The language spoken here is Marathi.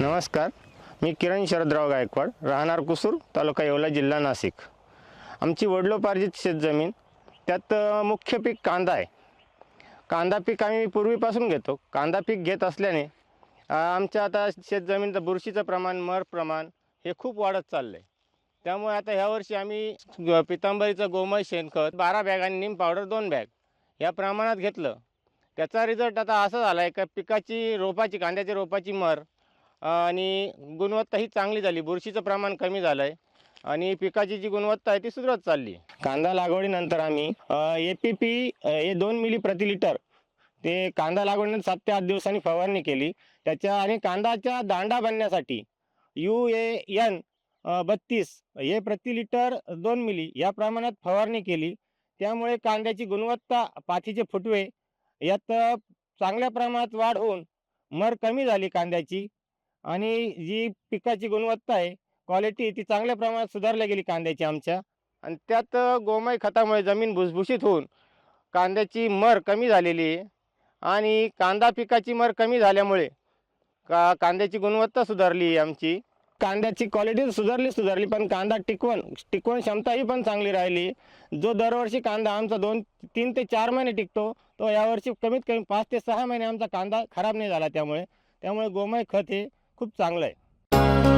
नमस्कार. मी किरण शरदराव गायकवाड राहणार कुसूर तालुका येवला जिल्हा नाशिक. आमची वडलोपार्जित शेतजमीन त्यात मुख्य पीक कांदा आहे. कांदा पीक आम्ही पूर्वीपासून घेतो. कांदा पीक घेत असल्याने आमच्या आता शेतजमीनचं बुरशीचं प्रमाण मर प्रमाण हे खूप वाढत चाललं आहे त्यामुळे आता ह्या वर्षी आम्ही पितांबरीचं गोमय शेणखत बारा बॅग आणि निम पावडर दोन बॅग या प्रमाणात घेतलं. त्याचा रिझल्ट आता असा झाला आहे का पिकाची रोपाची कांद्याच्या रोपाची मर आणि गुणवत्ता ही चांगली झाली. बुरशीचं प्रमाण कमी झालं आहे आणि पिकाची जी गुणवत्ता आहे ती सुधारत चालली. कांदा लागवडीनंतर आम्ही ए पी पी हे दोन मिली प्रति लिटर ते कांदा लागवडीनंतर सात ते आठ दिवसांनी फवारणी केली. त्याच्या आणि कांदाच्या दांडा बनण्यासाठी यू ए एन बत्तीस हे प्रति लिटर दोन मिली या प्रमाणात फवारणी केली. त्यामुळे कांद्याची गुणवत्ता पाथीचे फुटवे यात चांगल्या प्रमाणात वाढ होऊन मर कमी झाली कांद्याची. आणि जी पिकाची गुणवत्ता आहे क्वालिटी ती चांगल्या प्रमाणात सुधारल्या गेली कांद्याची आमच्या. आणि त्यात गोमय खतामुळे जमीन भुसभुशीत होऊन कांद्याची मर कमी झालेली आहे. आणि कांदा पिकाची मर कमी झाल्यामुळे का कांद्याची गुणवत्ता सुधारली आहे आमची. कांद्याची क्वालिटी सुधारली सुधारली पण कांदा टिकवण टिकवण क्षमताही पण चांगली राहिली. जो दरवर्षी कांदा आमचा दोन तीन ते चार महिने टिकतो तो यावर्षी कमीत कमी पाच ते सहा महिने आमचा कांदा खराब नाही झाला त्यामुळे. त्यामुळे गोमय खत हे खूप चांगलं आहे.